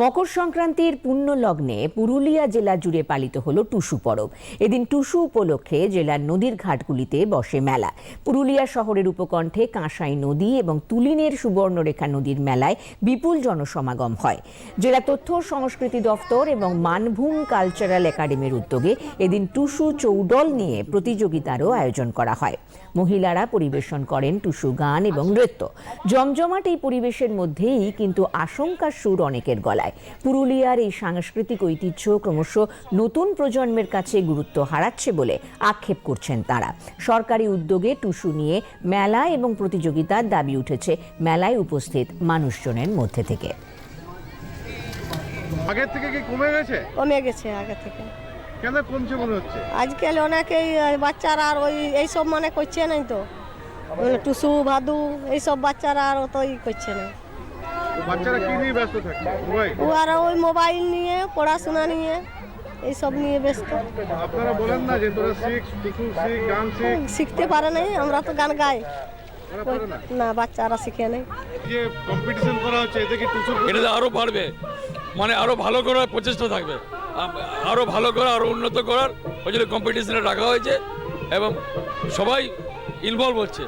মকর সংক্রান্তির পুণ্য লগ্নে পুরুলিয়া জেলা জুড়ে পালিত হলো টুসু পরব। এদিন টুসু উপলক্ষে জেলার নদীর ঘাটগুলিতে বসে মেলা। পুরুলিয়া শহরের উপকণ্ঠে কাঁসাই নদী এবং তুলিনের সুবর্ণরেখা নদীর মেলায় বিপুল জনসমাগম হয়। জেলা তথ্য সংস্কৃতি দফতর এবং মানভূম কালচারাল একাডেমির উদ্যোগে এদিন টুসু চৌডল নিয়ে প্রতিযোগিতারও আয়োজন করা হয়। মহিলারা পরিবেশন করেন টুসু গান এবং নৃত্য। জমজমাট এই পরিবেশের মধ্যেই কিন্তু আশঙ্কার সুর অনেকের গলায়। পুরুলিয়ার এই সাংস্কৃতিক ঐতিহ্য ক্রমশ নতুন প্রজন্মের কাছে গুরুত্ব হারাচ্ছে বলে আক্ষেপ করছেন তারা। সরকারি উদ্যোগে টুসু নিয়ে মেলা এবং প্রতিযোগিতার দাবি উঠেছে। মেলায় উপস্থিত মানুষজনের মধ্যে থেকে। আগের থেকে কি কমে গেছে? কমে গেছে আগে থেকে। কেন কমছে মনে হচ্ছে? আজকাল অনেকেই বাচ্চারা আর ওই এইসব মানে করছে নাই তো। টুসু ভাদু এইসব বাচ্চারা আর অত ই করছে না। বাচ্চারা কি নিয়ে ব্যস্ত থাকে? মোবাইল? ও আর ওই মোবাইল নিয়ে পড়াশোনা নিয়ে এইসব নিয়ে ব্যস্ত। আপনারা বলেন না যে তোরা শিখ টুকু শিখ গান শিখ? শিখতে পারে নাই আমরা তো গান গাই। না? না বাচ্চারা শিখে নেই। যে কম্পিটিশন করা হচ্ছে এতে কি টুসুর এটাতে আরও বাড়বে। মানে আরও ভালো করার প্রচেষ্টা থাকবে। আরও ভালো করা আরও উন্নত করার ওই জন্য কম্পিটিশনে রাখা হয়েছে এবং সবাই ইনভলভ হচ্ছে।